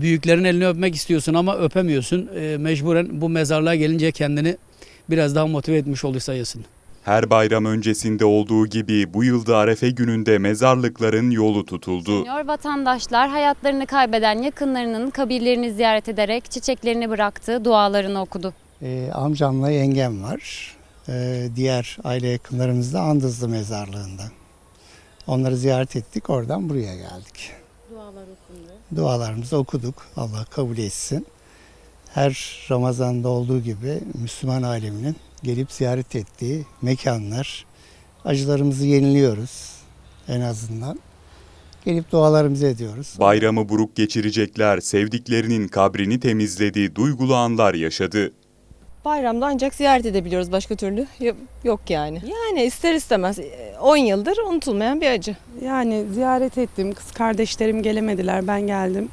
Büyüklerin elini öpmek istiyorsun ama öpemiyorsun. E, mecburen bu mezarlığa gelince kendini biraz daha motive etmiş oluyor sayısın. Her bayram öncesinde olduğu gibi bu yılda Arefe gününde mezarlıkların yolu tutuldu. Senior vatandaşlar hayatlarını kaybeden yakınlarının kabirlerini ziyaret ederek çiçeklerini bıraktı, dualarını okudu. Ee, amcamla yengem var. Ee, diğer aile yakınlarımız da Andızlı mezarlığında. Onları ziyaret ettik, oradan buraya geldik. Dualar okundu. Dualarımızı okuduk, Allah kabul etsin. Her Ramazan'da olduğu gibi Müslüman aleminin gelip ziyaret ettiği mekanlar. Acılarımızı yeniliyoruz en azından. Gelip dualarımızı ediyoruz. Bayramı buruk geçirecekler, sevdiklerinin kabrini temizledi, duygulu anlar yaşadı. Bayramda ancak ziyaret edebiliyoruz başka türlü yo- yok yani. Yani ister istemez e, 10 yıldır unutulmayan bir acı. Yani ziyaret ettim. Kız kardeşlerim gelemediler. Ben geldim.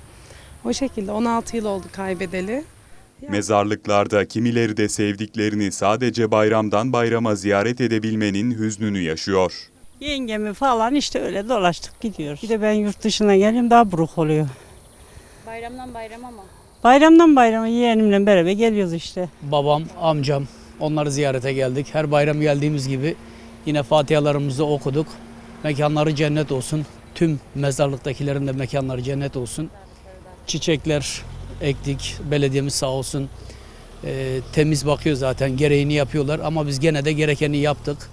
O şekilde 16 yıl oldu kaybedeli. Mezarlıklarda kimileri de sevdiklerini sadece bayramdan bayrama ziyaret edebilmenin hüznünü yaşıyor. Yengemi falan işte öyle dolaştık gidiyoruz. Bir de ben yurt dışına geliyorum daha buruk oluyor. Bayramdan bayrama mı? Bayramdan bayrama yeğenimle beraber geliyoruz işte. Babam, amcam onları ziyarete geldik. Her bayram geldiğimiz gibi yine fatihalarımızı okuduk. Mekanları cennet olsun. Tüm mezarlıktakilerin de mekanları cennet olsun. Çiçekler ektik. Belediyemiz sağ olsun. Ee, temiz bakıyor zaten. Gereğini yapıyorlar ama biz gene de gerekeni yaptık.